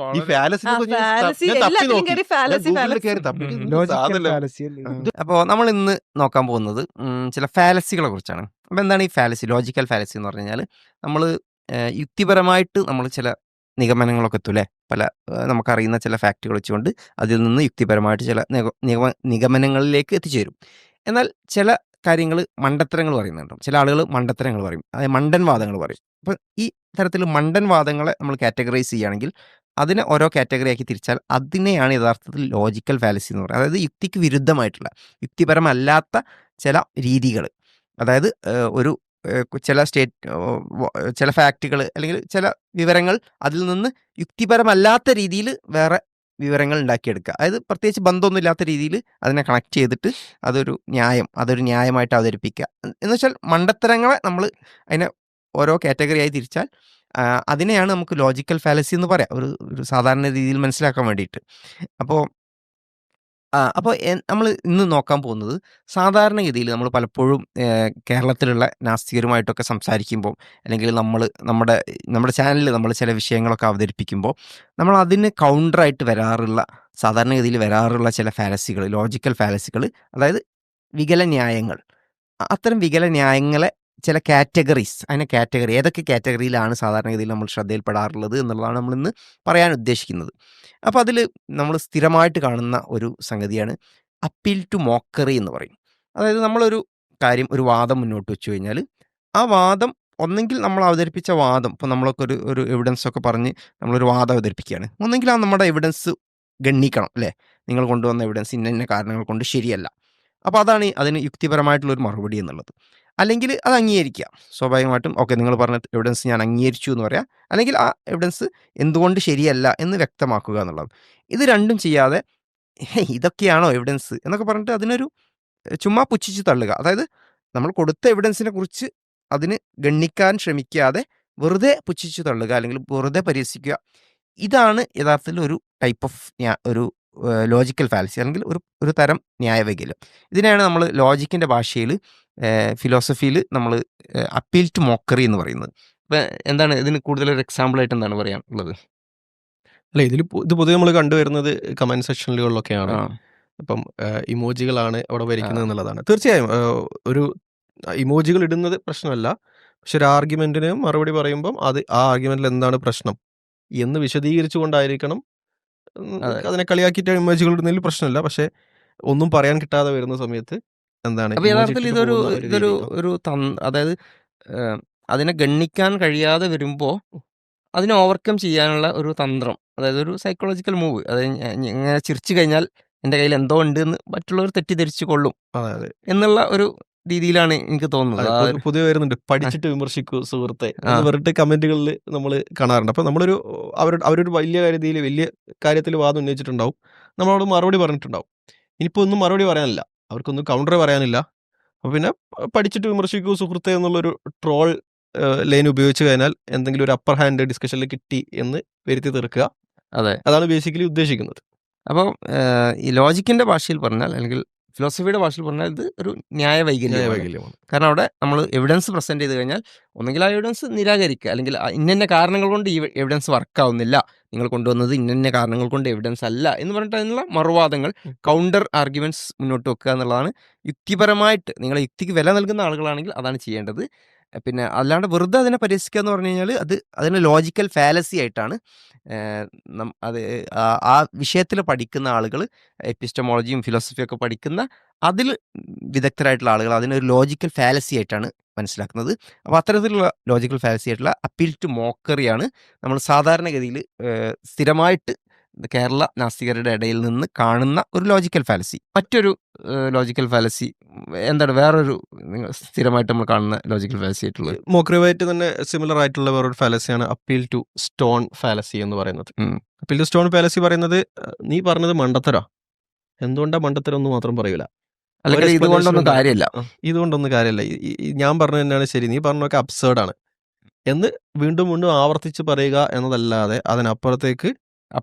ഈ അപ്പോൾ നമ്മൾ ഇന്ന് നോക്കാൻ പോകുന്നത് ചില ഫാലസികളെ കുറിച്ചാണ്. അപ്പൊ എന്താണ് ഈ ഫാലസി ലോജിക്കൽ ഫാലസി എന്ന് പറഞ്ഞു കഴിഞ്ഞാൽ നമ്മൾ യുക്തിപരമായിട്ട് നമ്മൾ ചില നിഗമനങ്ങളൊക്കെ എത്തൂലേ അല്ലേ? പല നമുക്കറിയുന്ന ചില ഫാക്റ്റുകൾ വെച്ചുകൊണ്ട് അതിൽ നിന്ന് യുക്തിപരമായിട്ട് ചില നിഗമ- നിഗമനങ്ങളിലേക്ക് എത്തിച്ചേരും. എന്നാൽ ചില കാര്യങ്ങൾ മണ്ടത്തരങ്ങൾ പറയുന്നുണ്ട്. ചില ആളുകൾ മണ്ടത്തരങ്ങൾ പറയും. അതായത് മണ്ടൻ വാദങ്ങൾ പറയും. അപ്പം ഈ തരത്തിൽ മണ്ടൻ വാദങ്ങളെ നമ്മൾ കാറ്റഗറൈസ് ചെയ്യുകയാണെങ്കിൽ അതിനെ ഓരോ കാറ്റഗറി ആക്കി തിരിച്ചാൽ അതിനെയാണ് യഥാർത്ഥത്തിൽ ലോജിക്കൽ ഫാലസി എന്ന് പറയുന്നത്. അതായത് യുക്തിക്ക് വിരുദ്ധമായിട്ടുള്ള യുക്തിപരമല്ലാത്ത ചില രീതികൾ അതായത് ഒരു ചില സ്റ്റേറ്റ് ചില ഫാക്റ്റുകൾ അല്ലെങ്കിൽ ചില വിവരങ്ങൾ അതിൽ നിന്ന് യുക്തിപരമല്ലാത്ത രീതിയിൽ വേറെ വിവരങ്ങൾ ഉണ്ടാക്കിയെടുക്കുക. അതായത് പ്രത്യേകിച്ച് ബന്ധമൊന്നും ഇല്ലാത്ത രീതിയിൽ അതിനെ കണക്ട് ചെയ്തിട്ട് അതൊരു ന്യായം അതൊരു ന്യായമായിട്ട് അവതരിപ്പിക്കുക. എന്ന് വെച്ചാൽ മണ്ടത്തരങ്ങളെ നമ്മൾ അതിനെ ഓരോ കാറ്റഗറിയായി തിരിച്ചാൽ അതിനെയാണ് നമുക്ക് ലോജിക്കൽ ഫാലസി എന്ന് പറയാം. ഒരു ഒരു സാധാരണ രീതിയിൽ മനസ്സിലാക്കാൻ വേണ്ടിയിട്ട്. അപ്പോൾ അപ്പോൾ നമ്മൾ ഇന്ന് നോക്കാൻ പോകുന്നത് സാധാരണഗതിയിൽ നമ്മൾ പലപ്പോഴും കേരളത്തിലുള്ള നാസ്തികരുമായിട്ടൊക്കെ സംസാരിക്കുമ്പോൾ അല്ലെങ്കിൽ നമ്മൾ നമ്മുടെ നമ്മുടെ ചാനലിൽ നമ്മൾ ചില വിഷയങ്ങളൊക്കെ അവതരിപ്പിക്കുമ്പോൾ നമ്മൾ അതിന് കൗണ്ടറായിട്ട് വരാറുള്ള സാധാരണഗതിയിൽ വരാറുള്ള ചില ഫാലസികൾ ലോജിക്കൽ ഫാലസികൾ അതായത് വികല ന്യായങ്ങൾ അത്തരം വികല ന്യായങ്ങളെ ചില കാറ്റഗറീസ് അതിനെ കാറ്റഗറി ഏതൊക്കെ കാറ്റഗറിയിലാണ് സാധാരണഗതിയിൽ നമ്മൾ ശ്രദ്ധയിൽപ്പെടാറുള്ളത് എന്നുള്ളതാണ് നമ്മളിന്ന് പറയാൻ ഉദ്ദേശിക്കുന്നത്. അപ്പോൾ അതിൽ നമ്മൾ സ്ഥിരമായിട്ട് കാണുന്ന ഒരു സംഗതിയാണ് അപ്പീൽ ടു മോക്കറി എന്ന് പറയും. അതായത് നമ്മളൊരു കാര്യം ഒരു വാദം മുന്നോട്ട് വെച്ച് കഴിഞ്ഞാൽ ആ വാദം ഒന്നെങ്കിൽ നമ്മൾ അവതരിപ്പിച്ച വാദം ഇപ്പോൾ നമ്മളൊക്കെ ഒരു ഒരു എവിഡൻസ് ഒക്കെ പറഞ്ഞ് നമ്മളൊരു വാദം അവതരിപ്പിക്കുകയാണ്. ഒന്നെങ്കിൽ ആ നമ്മുടെ എവിഡൻസ് ഗണ്ണിക്കണം അല്ലേ? നിങ്ങൾ കൊണ്ടുവന്ന എവിഡൻസ് ഇന്ന ഇന്ന കാരണങ്ങൾ കൊണ്ട് ശരിയല്ല. അപ്പോൾ അതാണ് അതിന് യുക്തിപരമായിട്ടുള്ള ഒരു മറുപടി എന്നുള്ളത്. അല്ലെങ്കിൽ അത് അംഗീകരിക്കുക സ്വാഭാവികമായിട്ടും ഓക്കെ നിങ്ങൾ പറഞ്ഞ എവിഡൻസ് ഞാൻ അംഗീകരിച്ചു എന്ന് പറയാം. അല്ലെങ്കിൽ ആ എവിഡൻസ് എന്തുകൊണ്ട് ശരിയല്ല എന്ന് വ്യക്തമാക്കുക എന്നുള്ളത്. ഇത് രണ്ടും ചെയ്യാതെ ഇതൊക്കെയാണോ എവിഡൻസ് എന്നൊക്കെ പറഞ്ഞിട്ട് അതിനൊരു ചുമ്മാ പുച്ഛിച്ച് തള്ളുക. അതായത് നമ്മൾ കൊടുത്ത എവിഡൻസിനെ കുറിച്ച് അതിന് ഗണ്ണിക്കാൻ ശ്രമിക്കാതെ വെറുതെ പുച്ഛിച്ച് തള്ളുക അല്ലെങ്കിൽ വെറുതെ പരിഹസിക്കുക ഇതാണ് യഥാർത്ഥത്തിൽ ഒരു ടൈപ്പ് ഓഫ് ഒരു ലോജിക്കൽ ഫാലസി അല്ലെങ്കിൽ ഒരു ഒരു തരം ന്യായവൈകല്യം ഇതിനെയാണ് നമ്മൾ ലോജിക്കിന്റെ ഭാഷയിൽ ഫിലോസഫിയിൽ നമ്മൾ അപ്പീൽ ടു മോക്കറി എന്ന് പറയുന്നത്. അപ്പം എന്താണ് ഇതിന് കൂടുതൽ ഒരു എക്സാമ്പിൾ ആയിട്ട് എന്താണ് പറയാനുള്ളത്? അല്ല ഇതിൽ ഇത് പൊതുവെ നമ്മൾ കണ്ടുവരുന്നത് കമന്റ് സെക്ഷനുകളിലൊക്കെയാണ് അപ്പം ഇമോജികളാണ് അവിടെ വരിക്കുന്നത് എന്നുള്ളതാണ്. തീർച്ചയായും ഒരു ഇമോജികൾ ഇടുന്നത് പ്രശ്നമല്ല. പക്ഷെ ഒരു ആർഗ്യുമെന്റിന് മറുപടി പറയുമ്പം അത് ആ ആർഗ്യുമെന്റിൽ എന്താണ് പ്രശ്നം? എന്ന് വിശദീകരിച്ചുകൊണ്ടായിരിക്കണം. കൊണ്ടായിരിക്കണം അതിനെ കളിയാക്കിയിട്ട് ഇമോജികൾ ഇടുന്നതിൽ പ്രശ്നമില്ല. പക്ഷെ ഒന്നും പറയാൻ കിട്ടാതെ വരുന്ന സമയത്ത് എന്താണ് അപ്പൊ യഥാർത്ഥത്തിൽ ഇതൊരു ഇതൊരു ഒരു അതായത് അതിനെ ഗണ്ണിക്കാൻ കഴിയാതെ വരുമ്പോൾ അതിനെ ഓവർകം ചെയ്യാനുള്ള ഒരു തന്ത്രം അതായത് ഒരു സൈക്കോളജിക്കൽ മൂവ് അതായത് ഇങ്ങനെ ചിരിച്ചു കഴിഞ്ഞാൽ എന്റെ കയ്യിൽ എന്തോ ഉണ്ട് എന്ന് മറ്റുള്ളവർ തെറ്റിദ്ധരിച്ചു കൊള്ളും എന്നുള്ള ഒരു രീതിയിലാണ് എനിക്ക് തോന്നുന്നത്. പുതിയ പൊതുവെ വരുന്നുണ്ട്. പഠിച്ചിട്ട് വിമർശിക്കൂ സുഹൃത്തെ. വെറുതെ എന്ന് പറഞ്ഞിട്ട് കമന്റുകളിൽ നമ്മൾ കാണാറുണ്ട്. അപ്പൊ നമ്മളൊരു അവരുടെ അവരൊരു വലിയ കാര്യത്തിൽ വലിയ കാര്യത്തിൽ വാദം ഉന്നയിച്ചിട്ടുണ്ടാവും. നമ്മളോട് മറുപടി പറഞ്ഞിട്ടുണ്ടാവും. ഇനിയിപ്പോ ഒന്നും മറുപടി പറയാനില്ല. അവർക്കൊന്നും കൗണ്ടർ പറയാനില്ല. അപ്പോൾ പിന്നെ പഠിച്ചിട്ട് വിമർശിക്കൂ സുഹൃത്തെ എന്നുള്ളൊരു ട്രോൾ ലൈൻ ഉപയോഗിച്ച് കഴിഞ്ഞാൽ എന്തെങ്കിലും ഒരു അപ്പർ ഹാൻഡ് ഡിസ്കഷനിൽ കിട്ടി എന്ന് വരുത്തി തീർക്കുക. അതെ. അതാണ് ബേസിക്കലി ഉദ്ദേശിക്കുന്നത്. അപ്പോൾ ഈ ലോജിക്കിന്റെ ഭാഷയിൽ പറഞ്ഞാൽ അല്ലെങ്കിൽ ഫിലോസഫിയുടെ ഭാഷയിൽ പറഞ്ഞാൽ ഇത് ഒരു ന്യായ വൈകല്യമാണ് കാരണം അവിടെ നമ്മൾ എവിഡൻസ് പ്രസന്റ് ചെയ്ത് കഴിഞ്ഞാൽ ഒന്നെങ്കിൽ ആ എവിഡൻസ് നിരാകരിക്കുക അല്ലെങ്കിൽ ഇന്നന്നെ കാരണങ്ങൾ കൊണ്ട് ഈ എവിഡൻസ് വർക്കാവുന്നില്ല നിങ്ങൾ കൊണ്ടുവന്നത് ഇന്നന്നെ കാരണങ്ങൾ കൊണ്ട് എവിഡൻസ് അല്ല എന്ന് പറഞ്ഞിട്ട് അതിനുള്ള മറുവാദങ്ങൾ കൗണ്ടർ ആർഗ്യുമെന്റ്സ് മുന്നോട്ട് വെക്കുക എന്നുള്ളതാണ് യുക്തിപരമായിട്ട്. നിങ്ങൾ യുക്തിക്ക് വില നൽകുന്ന ആളുകളാണെങ്കിൽ അതാണ് ചെയ്യേണ്ടത്. പിന്നെ അല്ലാണ്ട് വെറുതെ അതിനെ പരിഹസിക്കുക എന്ന് പറഞ്ഞു കഴിഞ്ഞാൽ അത് അതിന് ലോജിക്കൽ ഫാലസി ആയിട്ടാണ്. അത് ആ വിഷയത്തിൽ പഠിക്കുന്ന ആളുകൾ എപ്പിസ്റ്റമോളജിയും ഫിലോസഫിയും ഒക്കെ പഠിക്കുന്ന അതിൽ വിദഗ്ധരായിട്ടുള്ള ആളുകൾ അതിനൊരു ലോജിക്കൽ ഫാലസി ആയിട്ടാണ് മനസ്സിലാക്കുന്നത്. അപ്പോൾ അത്തരത്തിലുള്ള ലോജിക്കൽ ഫാലസി ആയിട്ടുള്ള അപ്പീൽ ടു മോക്കറിയാണ് നമ്മൾ സാധാരണഗതിയിൽ സ്ഥിരമായിട്ട് കേരള നാസ്തികരുടെ ഇടയിൽ നിന്ന് കാണുന്ന ഒരു ലോജിക്കൽ ഫാലസി മറ്റൊരു ലോജിക്കൽ ഫാലസി എന്താണ് വേറൊരു സ്ഥിരമായിട്ട് നമ്മൾ കാണുന്ന ലോജിക്കൽ ഫാലസി ആയിട്ടുള്ളത്? മോക്രിവായിട്ട് തന്നെ സിമിലർ ആയിട്ടുള്ള വേറൊരു ഫാലസിയാണ് അപ്പീൽ ടു സ്റ്റോൺ ഫാലസി എന്ന് പറയുന്നത്. അപ്പീൽ ടു സ്റ്റോൺ ഫാലസി പറയുന്നത് നീ പറഞ്ഞത് മണ്ടത്തരാ. എന്തുകൊണ്ടാ മണ്ടത്തരം എന്ന് മാത്രം പറയൂല. അല്ലെങ്കിൽ ഇതുകൊണ്ടൊന്നും കാര്യമില്ല. ഇതുകൊണ്ടൊന്നും കാര്യമില്ല. ഞാൻ പറഞ്ഞത് തന്നെയാണ് ശരി നീ പറഞ്ഞൊക്കെ അബ്സേർഡാണ് എന്ന് വീണ്ടും വീണ്ടും ആവർത്തിച്ച് പറയുക എന്നതല്ലാതെ അതിനപ്പുറത്തേക്ക്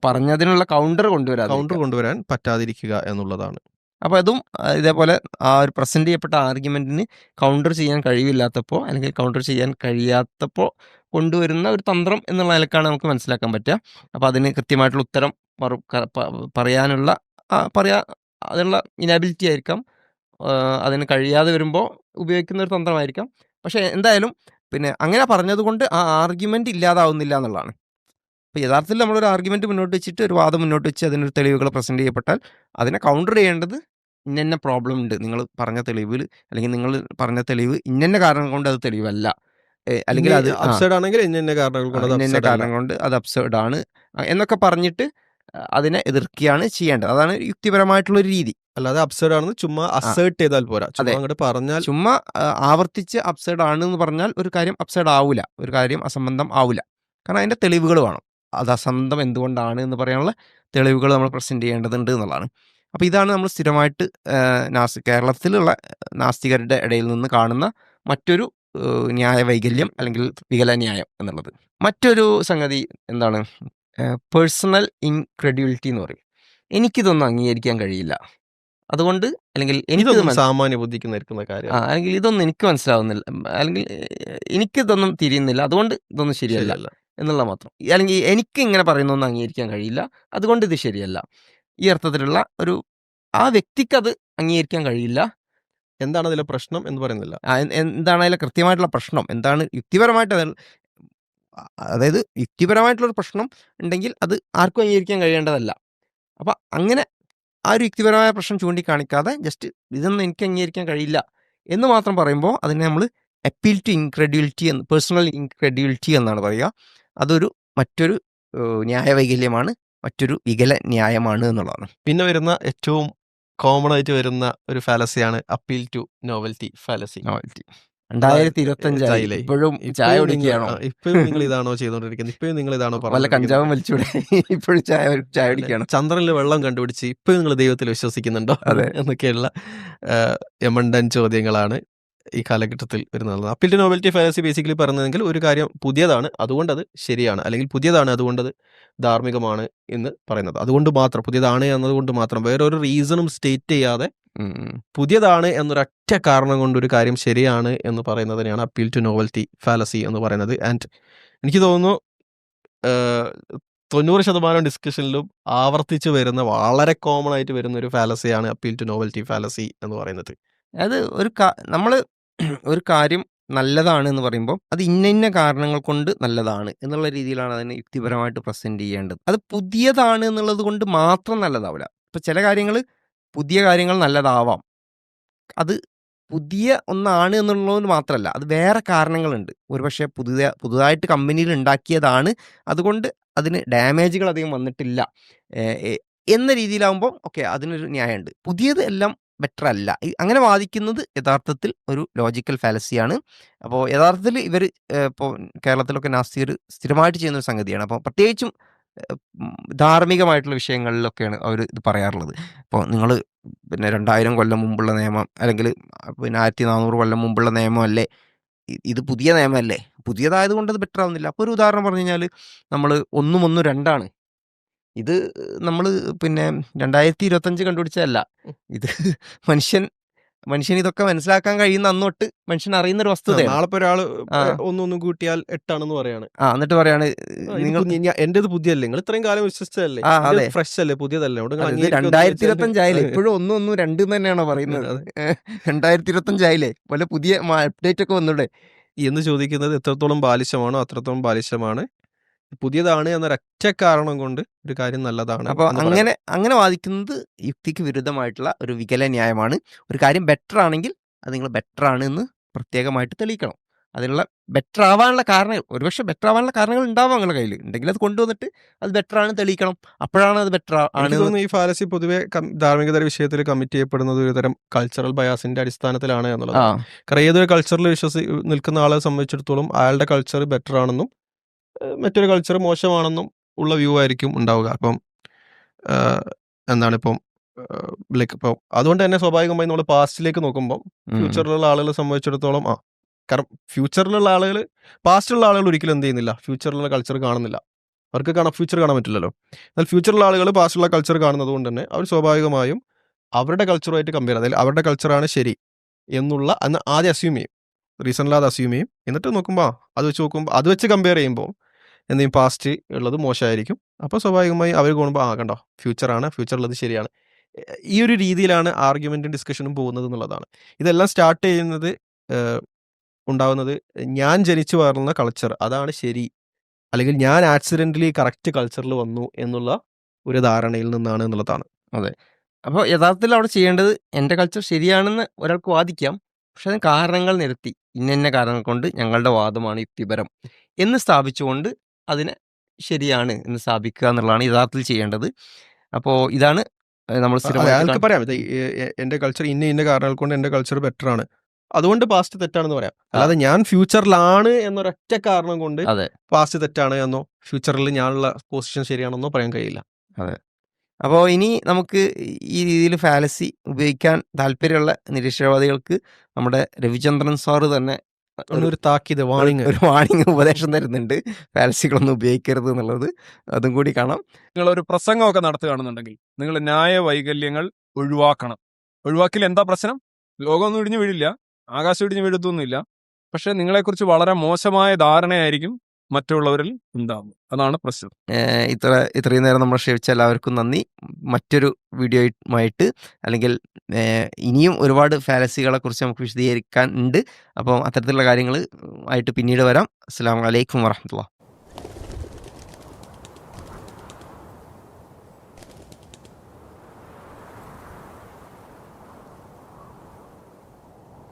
പറഞ്ഞതിനുള്ള കൗണ്ടർ കൊണ്ടുവരാൻ കൗണ്ടർ കൊണ്ടുവരാൻ പറ്റാതിരിക്കുക എന്നുള്ളതാണ്. അപ്പോൾ അതും ഇതേപോലെ ആ ഒരു പ്രസന്റ് ചെയ്യപ്പെട്ട ആർഗ്യുമെന്റിന് കൗണ്ടർ ചെയ്യാൻ കഴിവില്ലാത്തപ്പോൾ അല്ലെങ്കിൽ കൗണ്ടർ ചെയ്യാൻ കഴിയാത്തപ്പോൾ കൊണ്ടുവരുന്ന ഒരു തന്ത്രം എന്നുള്ള നിലക്കാണ് നമുക്ക് മനസ്സിലാക്കാൻ പറ്റുക. അപ്പോൾ അതിന് കൃത്യമായിട്ടുള്ള ഉത്തരം പറയാനുള്ള പറയാ അതിനുള്ള ഇനാബിലിറ്റി ആയിരിക്കാം. അതിന് കഴിയാതെ വരുമ്പോൾ ഉപയോഗിക്കുന്ന ഒരു തന്ത്രമായിരിക്കാം. പക്ഷേ എന്തായാലും പിന്നെ അങ്ങനെ പറഞ്ഞതുകൊണ്ട് ആ ആർഗ്യുമെന്റ് ഇല്ലാതാവുന്നില്ല എന്നുള്ളതാണ്. അപ്പോൾ യഥാർത്ഥത്തിൽ നമ്മളൊരു ആർഗ്യുമെന്റ് മുന്നോട്ട് വെച്ചിട്ട് ഒരു വാദം മുന്നോട്ട് വെച്ച് അതിനൊരു തെളിവുകൾ പ്രസന്റ് ചെയ്യപ്പെട്ടാൽ അതിനെ കൗണ്ടർ ചെയ്യേണ്ടത് ഇന്ന പ്രോബ്ലം ഉണ്ട്. നിങ്ങൾ പറഞ്ഞ തെളിവിൽ അല്ലെങ്കിൽ നിങ്ങൾ പറഞ്ഞ തെളിവ് ഇന്ന കാരണം കൊണ്ട് അത് തെളിവല്ല. അല്ലെങ്കിൽ അത് അപ്സേഡ് ആണെങ്കിൽ ഇന്ന. കാരണം കൊണ്ട് അത് അപ്സേഡ് ആണ്. എന്നൊക്കെ പറഞ്ഞിട്ട് അതിനെ എതിർക്കുകയാണ് ചെയ്യേണ്ടത്. അതാണ് യുക്തിപരമായിട്ടുള്ള ഒരു രീതി. അല്ലാതെ അപ്സൈഡ് ആണെന്ന് ചുമ്മാ അസേർട്ട് ചെയ്താൽ പോരാ. ചുമ്മാ. അങ്ങോട്ട് പറഞ്ഞാൽ ചുമ്മാ ആവർത്തിച്ച് അപ്സൈഡ് ആണ് എന്ന് പറഞ്ഞാൽ ഒരു കാര്യം അപ്സൈഡ് ആവില്ല ഒരു കാര്യം അസംബന്ധം ആവില്ല കാരണം അതിന്റെ തെളിവുകൾ വേണം. അത് അസന്തം എന്തുകൊണ്ടാണ് എന്ന് പറയാനുള്ള തെളിവുകൾ നമ്മൾ പ്രസന്റ് ചെയ്യേണ്ടതുണ്ട് എന്നുള്ളതാണ്. അപ്പോൾ ഇതാണ് നമ്മൾ സ്ഥിരമായിട്ട് നാസ് കേരളത്തിലുള്ള നാസ്തികരുടെ ഇടയിൽ നിന്ന് കാണുന്ന മറ്റൊരു ന്യായ വൈകല്യം അല്ലെങ്കിൽ വികല ന്യായം എന്നുള്ളത്. മറ്റൊരു സംഗതി എന്താണ്? പേഴ്സണൽ ഇൻക്രെഡിബിലിറ്റി എന്ന് പറയും. എനിക്കിതൊന്നും അംഗീകരിക്കാൻ കഴിയില്ല. അതുകൊണ്ട് അല്ലെങ്കിൽ എനിക്ക് സാമാന്യ ബുദ്ധിക്ക് നിൽക്കുന്ന കാര്യം അല്ലെങ്കിൽ ഇതൊന്നും എനിക്ക് മനസ്സിലാവുന്നില്ല. അല്ലെങ്കിൽ എനിക്കിതൊന്നും തിരിയുന്നില്ല. അതുകൊണ്ട് ഇതൊന്നും ശരിയല്ല. എന്നുള്ള മാത്രം. അല്ലെങ്കിൽ എനിക്ക് ഇങ്ങനെ പറയുന്നൊന്നും അംഗീകരിക്കാൻ കഴിയില്ല. അതുകൊണ്ട് ഇത് ശരിയല്ല. ഈ അർത്ഥത്തിലുള്ള ഒരു ആ വ്യക്തിക്ക് അത് അംഗീകരിക്കാൻ കഴിയില്ല. എന്താണ് അതിലെ പ്രശ്നം എന്ന് പറയുന്നില്ല. എന്താണ് അതിലെ കൃത്യമായിട്ടുള്ള പ്രശ്നം? എന്താണ് യുക്തിപരമായിട്ട് അതായത് യുക്തിപരമായിട്ടുള്ളൊരു പ്രശ്നം ഉണ്ടെങ്കിൽ അത് ആർക്കും അംഗീകരിക്കാൻ കഴിയേണ്ടതല്ല. അപ്പം അങ്ങനെ ആ ഒരു യുക്തിപരമായ പ്രശ്നം ചൂണ്ടിക്കാണിക്കാതെ ജസ്റ്റ് ഇതൊന്നും എനിക്ക് അംഗീകരിക്കാൻ കഴിയില്ല എന്ന് മാത്രം പറയുമ്പോൾ അതിനെ നമ്മൾ അപ്പീൽ ടു ഇൻക്രെഡ്യൂലിറ്റി എന്ന് പേഴ്സണൽ ഇൻക്രെഡ്യൂലിറ്റി എന്നാണ് പറയുക. അതൊരു മറ്റൊരു ന്യായവൈകല്യമാണ്. മറ്റൊരു വികല ന്യായമാണ് എന്നുള്ളതാണ്. പിന്നെ വരുന്ന ഏറ്റവും കോമൺ ആയിട്ട് വരുന്ന ഒരു ഫാലസിയാണ് appeal to novelty fallacy novelty രണ്ടായിരത്തി ഇരുപത്തി അഞ്ചായില്ലേ ഇപ്പോഴും ചായ കുടിക്കുകയാണോ? ഇപ്പോഴും നിങ്ങൾ ഇതാണോ ചെയ്തോണ്ടിരിക്കുന്നത്? ഇപ്പോഴും നിങ്ങൾ ഇതാണോ വല്ല? കഞ്ചാവും വലിച്ചൂടെ. ഇപ്പോഴും ചായ ചായ കുടിക്കുകയാണ്? ചന്ദ്രനിൽ വെള്ളം കണ്ടുപിടിച്ച് ഇപ്പോഴും നിങ്ങൾ ദൈവത്തിൽ വിശ്വസിക്കുന്നുണ്ടോ? അതെ. എന്നൊക്കെയുള്ള യമണ്ടൻ ചോദ്യങ്ങളാണ്. ഈ കാലഘട്ടത്തിൽ വരുന്നതാണ്. Appeal to novelty fallacy basically പറയുന്നതെങ്കിൽ ഒരു കാര്യം പുതിയതാണ് അതുകൊണ്ട് അത് ശരിയാണ്. അല്ലെങ്കിൽ പുതിയതാണ് അതുകൊണ്ട് അത് ധാർമ്മികമാണ് എന്ന് പറയുന്നത്. അതുകൊണ്ട് മാത്രം പുതിയതാണ് എന്നതുകൊണ്ട് മാത്രം വേറൊരു റീസണും സ്റ്റേറ്റ് ചെയ്യാതെ. പുതിയതാണ് എന്നൊരൊറ്റ കാരണം കൊണ്ട് ഒരു കാര്യം ശരിയാണ് എന്ന് പറയുന്നതിനെയാണ് അപ്പീൽ ടു നോവൽറ്റി ഫാലസി എന്ന് പറയുന്നത്. ആൻഡ് എനിക്ക് തോന്നുന്നു തൊണ്ണൂറ് ശതമാനം ഡിസ്കഷനിലും ആവർത്തിച്ച് വരുന്ന വളരെ കോമൺ ആയിട്ട് വരുന്ന ഒരു ഫാലസിയാണ് അപ്പീൽ ടു നോവൽറ്റി ഫാലസി എന്ന് പറയുന്നത്. അത് ഒരു നമ്മൾ ഒരു കാര്യം നല്ലതാണ് എന്ന് പറയുമ്പോൾ അത് ഇന്ന ഇന്ന കാരണങ്ങൾ കൊണ്ട് നല്ലതാണ് എന്നുള്ള രീതിയിലാണ് അതിനെ യുക്തിപരമായിട്ട് പ്രസന്റ് ചെയ്യേണ്ടത്. അത് പുതിയതാണ് എന്നുള്ളത് കൊണ്ട് മാത്രം നല്ലതാവില്ല. ഇപ്പം ചില കാര്യങ്ങൾ പുതിയ കാര്യങ്ങൾ നല്ലതാവാം. അത് പുതിയ ഒന്നാണ് എന്നുള്ളത് മാത്രമല്ല അത് വേറെ കാരണങ്ങളുണ്ട്. ഒരുപക്ഷെ പുതിയ പുതുതായിട്ട് കമ്പനിയിൽ ഉണ്ടാക്കിയതാണ് അതുകൊണ്ട് അതിന് ഡാമേജുകൾ അധികം വന്നിട്ടില്ല. എന്ന രീതിയിലാവുമ്പോൾ ഓക്കെ അതിനൊരു ന്യായമുണ്ട്. പുതിയത് എല്ലാം ബെറ്റർ അല്ല അങ്ങനെ വാദിക്കുന്നത് യഥാർത്ഥത്തിൽ ഒരു ലോജിക്കൽ ഫാലസിയാണ്. അപ്പോൾ യഥാർത്ഥത്തിൽ ഇവർ ഇപ്പോൾ കേരളത്തിലൊക്കെ നാസ്തികർ സ്ഥിരമായിട്ട് ചെയ്യുന്ന ഒരു സംഗതിയാണ്. അപ്പോൾ പ്രത്യേകിച്ചും ധാർമ്മികമായിട്ടുള്ള വിഷയങ്ങളിലൊക്കെയാണ് അവർ ഇത് പറയാറുള്ളത്. അപ്പോൾ നിങ്ങൾ പിന്നെ രണ്ടായിരം കൊല്ലം മുമ്പുള്ള നിയമം അല്ലെങ്കിൽ പിന്നെ ആയിരത്തി നാനൂറ് കൊല്ലം മുമ്പുള്ള നിയമമല്ലേ? ഇത് പുതിയ നിയമമല്ലേ? പുതിയതായത് കൊണ്ട് അത് ബെറ്റർ ആവുന്നില്ല അപ്പോൾ ഒരു ഉദാഹരണം പറഞ്ഞു കഴിഞ്ഞാൽ നമ്മൾ ഒന്നും ഒന്നും രണ്ടാണ്. ഇത് നമ്മൾ പിന്നെ രണ്ടായിരത്തി ഇരുപത്തഞ്ച് കണ്ടുപിടിച്ചതല്ല ഇത് മനുഷ്യൻ മനുഷ്യൻ ഇതൊക്കെ മനസ്സിലാക്കാൻ കഴിയുന്ന അന്ന് തൊട്ട് മനുഷ്യൻ അറിയുന്ന ഒരു വസ്തുതയാണ്. നാളെ. ഒന്നൊന്നും കൂട്ടിയാൽ എട്ടാണെന്ന് പറയാണ്. ആ എന്നിട്ട് പറയാണ് നിങ്ങൾ എന്റേത് പുതിയല്ലേ നിങ്ങൾ ഇത്രയും കാലം വിശ്വസിച്ചതല്ലേ? ആ, അതെ. ഫ്രഷ് അല്ലേ പുതിയതല്ലേ രണ്ടായിരത്തി വിചാരിച്ചാൽ- ഇരുപത്തി അഞ്ചായാലേ ഇപ്പോഴും ഒന്നും ഒന്നും രണ്ടും തന്നെയാണോ പറയുന്നത്. രണ്ടായിരത്തി ഇരുപത്തി അഞ്ചായാലേ വല്ല പുതിയ അപ്ഡേറ്റ് ഒക്കെ വന്നൂടെ? എന്ന് ചോദിക്കുന്നത് എത്രത്തോളം ബാലിശമാണോ അത്രത്തോളം ബാലിശമാണ്. പുതിയതാണ് എന്നൊരൊറ്റ കാരണം കൊണ്ട് ഒരു കാര്യം നല്ലതാണ് അപ്പോൾ എന്ന് പറയുന്നത്. അങ്ങനെ അങ്ങനെ വാദിക്കുന്നത് യുക്തിക്ക് വിരുദ്ധമായിട്ടുള്ള ഒരു വികല ന്യായമാണ്. ഒരു കാര്യം ബെറ്റർ ആണെങ്കിൽ അത് നിങ്ങൾ ബെറ്റർ ആണ് എന്ന് പ്രത്യേകമായിട്ട് തെളിയിക്കണം. അതിനുള്ള ബെറ്റർ ആവാനുള്ള കാരണങ്ങൾ ഒരുപക്ഷെ ബെറ്റർ ആവാനുള്ള കാരണങ്ങൾ ഉണ്ടാവാം നിങ്ങളുടെ കയ്യിൽ. ഉണ്ടെങ്കിൽ അത് കൊണ്ടുവന്നിട്ട് അത് ബെറ്റർ ആണ് തെളിയിക്കണം. അപ്പോഴാണ് അത് ബെറ്റർ ആണ് എനിക്ക് തോന്നുന്നു ഈ ഫാലസി പൊതുവെ കം- ധാർമ്മികത വിഷയത്തിൽ കമ്മിറ്റ് ചെയ്യപ്പെടുന്നത് ഒരുതരം കൾച്ചറൽ ബയാസിന്റെ അടിസ്ഥാനത്തിലാണ് എന്നുള്ളത് ആ. കാരണം ഏതൊരു കൾച്ചറിൽ വിശ്വസി നിൽക്കുന്ന ആളെ സംബന്ധിച്ചിടത്തോളം അയാളുടെ കൾച്ചർ ബെറ്റർ ആണെന്നും മറ്റൊരു കൾച്ചർ മോശമാണെന്നും ഉള്ള വ്യൂ ആയിരിക്കും ഉണ്ടാവുക. അപ്പം എന്താണ് ഇപ്പം ലൈക്ക് ഇപ്പം അതുകൊണ്ട് തന്നെ സ്വാഭാവികമായി നമ്മൾ പാസ്റ്റിലേക്ക് നോക്കുമ്പോൾ ഫ്യൂച്ചറിലുള്ള ആളുകളെ സംബന്ധിച്ചിടത്തോളം ആ കാരണം ഫ്യൂച്ചറിലുള്ള ആളുകൾ പാസ്റ്റിലുള്ള ആളുകൾ ഒരിക്കലും എന്ത് ചെയ്യുന്നില്ല. ഫ്യൂച്ചറിലുള്ള കൾച്ചർ കാണുന്നില്ല. അവർക്ക് കാണാൻ ഫ്യൂച്ചർ കാണാൻ പറ്റില്ലല്ലോ. എന്നാൽ ഫ്യൂച്ചറിലുള്ള ആളുകൾ പാസ്റ്റുള്ള കൾച്ചർ കാണുന്നത് കൊണ്ട് തന്നെ അവർ സ്വാഭാവികമായും അവരുടെ കൾച്ചറുമായിട്ട് കമ്പയർ അതായത് അവരുടെ കൾച്ചറാണ് ശരി എന്നുള്ള അന്ന് ആദ്യം അസ്യൂം ചെയ്യും. റീസൺ അല്ലാതെ അസ്യൂം ചെയ്യും. എന്നിട്ട് നോക്കുമ്പോൾ അത് വെച്ച് നോക്കുമ്പോൾ അത് വെച്ച് കമ്പയർ ചെയ്യുമ്പോൾ എന്തെങ്കിലും പാസ്റ്റ് ഉള്ളത് മോശമായിരിക്കും. അപ്പോൾ സ്വാഭാവികമായി അവർ കാണുമ്പോൾ ആ കണ്ടോ ഫ്യൂച്ചറാണ് ഫ്യൂച്ചറുള്ളത് ശരിയാണ്. ഈ ഒരു രീതിയിലാണ് ആർഗ്യുമെന്റും ഡിസ്കഷനും പോകുന്നത് എന്നുള്ളതാണ്. ഇതെല്ലാം സ്റ്റാർട്ട് ചെയ്യുന്നത് ഉണ്ടാവുന്നത് ഞാൻ ജനിച്ചു വളർന്ന കൾച്ചർ അതാണ് ശരി. അല്ലെങ്കിൽ ഞാൻ ആക്സിഡന്റലി കറക്റ്റ് കൾച്ചറിൽ വന്നു എന്നുള്ള ഒരു ധാരണയിൽ നിന്നാണ് എന്നുള്ളതാണ്. അതെ. അപ്പോൾ യഥാർത്ഥത്തിൽ അവിടെ ചെയ്യേണ്ടത് എന്റെ കൾച്ചർ ശരിയാണെന്ന് ഒരാൾക്ക് വാദിക്കാം. പക്ഷെ അതിന് കാരണങ്ങൾ നിരത്തി. ഇന്ന കാരണങ്ങൾ കൊണ്ട് ഞങ്ങളുടെ വാദമാണ് യുക്തിപരം എന്ന് സ്ഥാപിച്ചുകൊണ്ട് അതിനെ ശരിയാണ് എന്ന് സ്ഥാപിക്കുക എന്നുള്ളതാണ് യഥാർത്ഥത്തിൽ ചെയ്യേണ്ടത്. അപ്പോൾ ഇതാണ് നമ്മൾ അയാൾക്ക് പറയാം എന്റെ കൾച്ചർ ഇന്ന ഇന്ന കാരണങ്ങൾ കൊണ്ട് എന്റെ കൾച്ചർ ബെറ്റർ ആണ്. അതുകൊണ്ട് പാസ്റ്റ് തെറ്റാണെന്ന് പറയാം. അല്ലാതെ ഞാൻ ഫ്യൂച്ചറിലാണ് എന്നൊരൊറ്റ കാരണം കൊണ്ട് അതെ. പാസ്റ്റ് തെറ്റാണ് എന്നോ ഫ്യൂച്ചറിൽ ഞാനുള്ള പൊസിഷൻ ശരിയാണെന്നോ പറയാൻ കഴിയില്ല. അതെ. അപ്പോൾ ഇനി നമുക്ക് ഈ രീതിയിൽ ഫാലസി ഉപയോഗിക്കാൻ താല്പര്യമുള്ള നിരീക്ഷണവാദികൾക്ക് നമ്മുടെ രവിചന്ദ്രൻ സാറ് തന്നെ ഒരു താക്കീത് വാണിങ് ഒരു വാണിംഗ് ഉപദേശം തരുന്നുണ്ട്. ഫാൽസികളൊന്നും ഉപയോഗിക്കരുത് എന്നുള്ളത്. അതും കൂടി കാണാം. നിങ്ങൾ ഒരു പ്രസംഗമൊക്കെ നടത്തുകയാണെന്നുണ്ടെങ്കിൽ നിങ്ങൾ ന്യായ വൈകല്യങ്ങൾ ഒഴിവാക്കണം. ഒഴിവാക്കിൽ എന്താ പ്രശ്നം? ലോകമൊന്നും ഇടിഞ്ഞു വീഴില്ല. ആകാശം ഇടിഞ്ഞു വീഴത്തൊന്നുമില്ല. പക്ഷേ നിങ്ങളെക്കുറിച്ച് വളരെ മോശമായ ധാരണയായിരിക്കും മറ്റുള്ളവരിൽ ഉണ്ടാകും അതാണ് പ്രശ്നം. ഇത്ര ഇത്രയും നേരം നമ്മൾ ക്ഷേമിച്ച എല്ലാവർക്കും നന്ദി. മറ്റൊരു വീഡിയോയുമായിട്ട് അല്ലെങ്കിൽ ഇനിയും ഒരുപാട് ഫാലസികളെ കുറിച്ച് നമുക്ക് വിശദീകരിക്കാൻ ഉണ്ട്. അപ്പം അത്തരത്തിലുള്ള കാര്യങ്ങൾ ആയിട്ട് പിന്നീട് വരാം. അസ്സാം വലൈക്കും വറഹമത്തുള്ള